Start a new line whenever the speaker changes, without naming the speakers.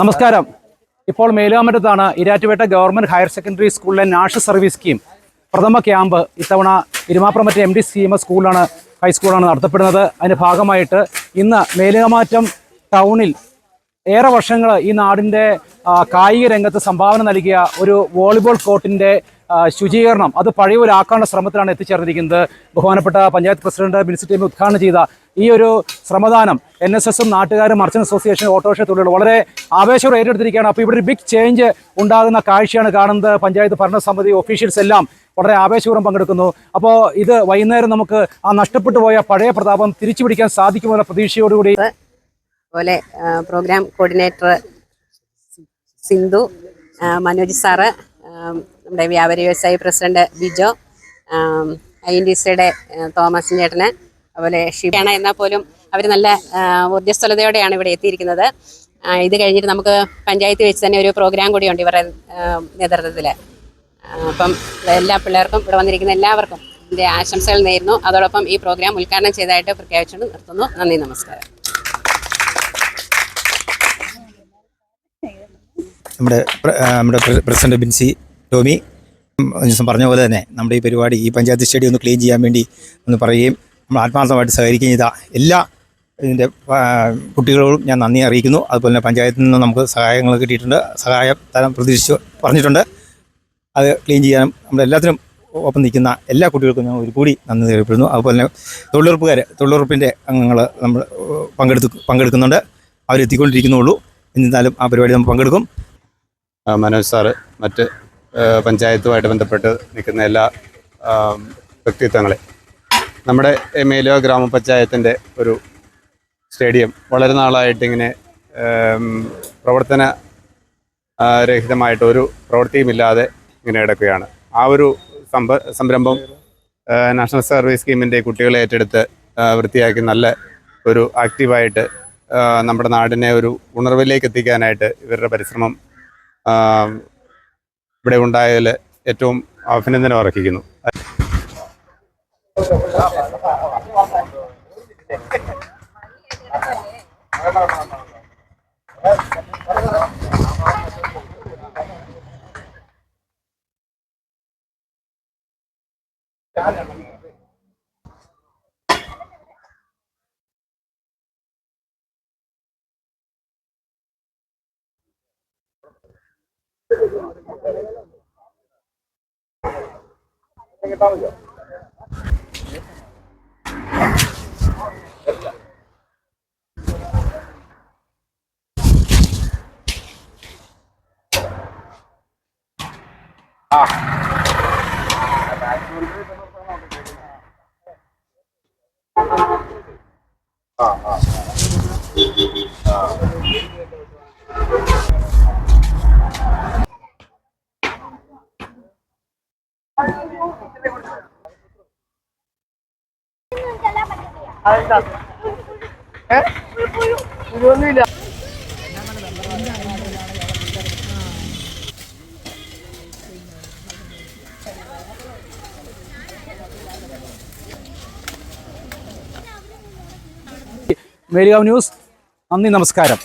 നമസ്കാരം. ഇപ്പോൾ മേലുകാമറ്റത്താണ് ഇരാറ്റുപേട്ട ഗവൺമെന്റ് ഹയർ സെക്കൻഡറി സ്കൂളിലെ നാഷണൽ സർവീസ് സ്കീം. പ്രഥമ ക്യാമ്പ് ഇത്തവണ Irumapramatta M D C M S സ്കൂളിലാണ് ഹൈസ്കൂളാണ് നടത്തപ്പെടുന്നത്. അതിന്റെ ഭാഗമായിട്ട് ഇന്ന് മേലുകാമാറ്റം ടൗണിൽ ഏറെ വർഷങ്ങൾ ഈ നാടിന്റെ കായിക രംഗത്ത് സംഭാവന നൽകിയ ഒരു വോളിബോൾ കോർട്ടിന്റെ ശുചീകരണം അത് പഴയവരാക്കാനുള്ള ശ്രമത്തിലാണ് എത്തിച്ചേർന്നിരിക്കുന്നത്. ബഹുമാനപ്പെട്ട പഞ്ചായത്ത് പ്രസിഡന്റ് ബിൻസി ടീം ഉദ്ഘാടനം ചെയ്ത ഈ ഒരു ശ്രമദാനം എൻ എസ് എസും നാട്ടുകാരും മർച്ചൻ അസോസിയേഷൻ ഓട്ടോറിക്ഷ തൊഴിലുകൾ വളരെ ആവേശം ഏറ്റെടുത്തിരിക്കുകയാണ്. അപ്പോൾ ഇവിടെ ഒരു ബിഗ് ചേഞ്ച് ഉണ്ടാകുന്ന കാഴ്ചയാണ് കാണുന്നത്. പഞ്ചായത്ത് ഭരണസമിതി ഓഫീഷ്യൽസ് എല്ലാം വളരെ ആവേശപൂർവം പങ്കെടുക്കുന്നു. അപ്പോൾ ഇത് വൈകുന്നേരം നമുക്ക് ആ നഷ്ടപ്പെട്ടു പോയ പഴയ പ്രതാപം തിരിച്ചു പിടിക്കാൻ സാധിക്കുമെന്ന പ്രതീക്ഷയോടുകൂടി
ആ, program coordinator Sindhu Manoj sir നമ്മുടെ വ്യാപാരി വ്യവസായി president Bijo I N D സിയുടെ തോമസ് ചേട്ടന് അതുപോലെ ഷിബാണ് എന്നാൽ പോലും അവർ നല്ല ഊർജസ്വലതയോടെയാണ് ഇവിടെ എത്തിയിരിക്കുന്നത്. ഇത് കഴിഞ്ഞിട്ട് നമുക്ക് പഞ്ചായത്ത് വെച്ച് തന്നെ ഒരു പ്രോഗ്രാം കൂടിയുണ്ട് ഇവരുടെ നേതൃത്വത്തിൽ അപ്പം എല്ലാ പിള്ളേർക്കും ഇവിടെ വന്നിരിക്കുന്ന എല്ലാവർക്കും എന്റെ ആശംസകൾ നേരുന്നു. അതോടൊപ്പം ഈ പ്രോഗ്രാം ഉദ്ഘാടനം ചെയ്തതായിട്ട് പ്രഖ്യാപിച്ചുകൊണ്ട് നിർത്തുന്നു. നന്ദി നമസ്കാരം.
നമ്മുടെ നമ്മുടെ പ്രസിഡന്റ് ബിൻസി ടോമി ഉം, ഒരു ദിവസം പറഞ്ഞ പോലെ തന്നെ നമ്മുടെ ഈ പരിപാടി ഈ പഞ്ചായത്ത് സ്റ്റേഡിയം ഒന്ന് ക്ലീൻ ചെയ്യാൻ വേണ്ടി ഒന്ന് പറയുകയും നമ്മൾ ആത്മാർത്ഥമായിട്ട് സഹകരിക്കുകയും ചെയ്ത എല്ലാ ഇതിന്റെ കുട്ടികളോടും ഞാൻ നന്ദി അറിയിക്കുന്നു. അതുപോലെ തന്നെ പഞ്ചായത്തിൽ നിന്ന് നമുക്ക് സഹായങ്ങൾ കിട്ടിയിട്ടുണ്ട്. സഹായം തരം പ്രതീക്ഷിച്ച് പറഞ്ഞിട്ടുണ്ട്. അത് ക്ലീൻ ചെയ്യാനും നമ്മളെല്ലാത്തിനും ഒപ്പം നിൽക്കുന്ന എല്ലാ കുട്ടികൾക്കും ഞങ്ങൾ ഒരു കൂടി നന്ദി രേഖപ്പെടുന്നു അതുപോലെ തന്നെ തൊഴിലുറപ്പുകാർ തൊഴിലുറപ്പിന്റെ അംഗങ്ങൾ നമ്മൾ പങ്കെടുത്ത് പങ്കെടുക്കുന്നുണ്ട്. അവരെത്തിക്കൊണ്ടിരിക്കുന്നുള്ളൂ. എന്നിരുന്നാലും ആ പരിപാടി നമ്മൾ പങ്കെടുക്കും.
മനോജ് സാറ് മറ്റ് പഞ്ചായത്തുമായിട്ട് ബന്ധപ്പെട്ട് നിൽക്കുന്ന എല്ലാ വ്യക്തിത്വങ്ങളെ നമ്മുടെ മേലുവ ഗ്രാമപഞ്ചായത്തിന്റെ ഒരു സ്റ്റേഡിയം വളരെ നാളായിട്ട് ഇങ്ങനെ പ്രവർത്തന രഹിതമായിട്ടൊരു പ്രവൃത്തിയുമില്ലാതെ ഇങ്ങനെ കിടക്കുകയാണ്. ആ ഒരു സംഭ സംരംഭം നാഷണൽ സർവീസ് സ്കീമിന്റെ കുട്ടികളെ ഏറ്റെടുത്ത് വൃത്തിയാക്കി നല്ല ഒരു ആക്റ്റീവായിട്ട് നമ്മുടെ നാടിനെ ഒരു ഉണർവിലേക്ക് എത്തിക്കാനായിട്ട് ഇവരുടെ പരിശ്രമം ഇവിടെ ഉണ്ടായതിൽ ഏറ്റവും അഭിനന്ദനം അർഹിക്കുന്നു. 这个到了。
അതെന്താ ഏ ഇതൊന്നുമില്ല മേലുകാവ് ന്യൂസ്. നന്ദി നമസ്കാരം.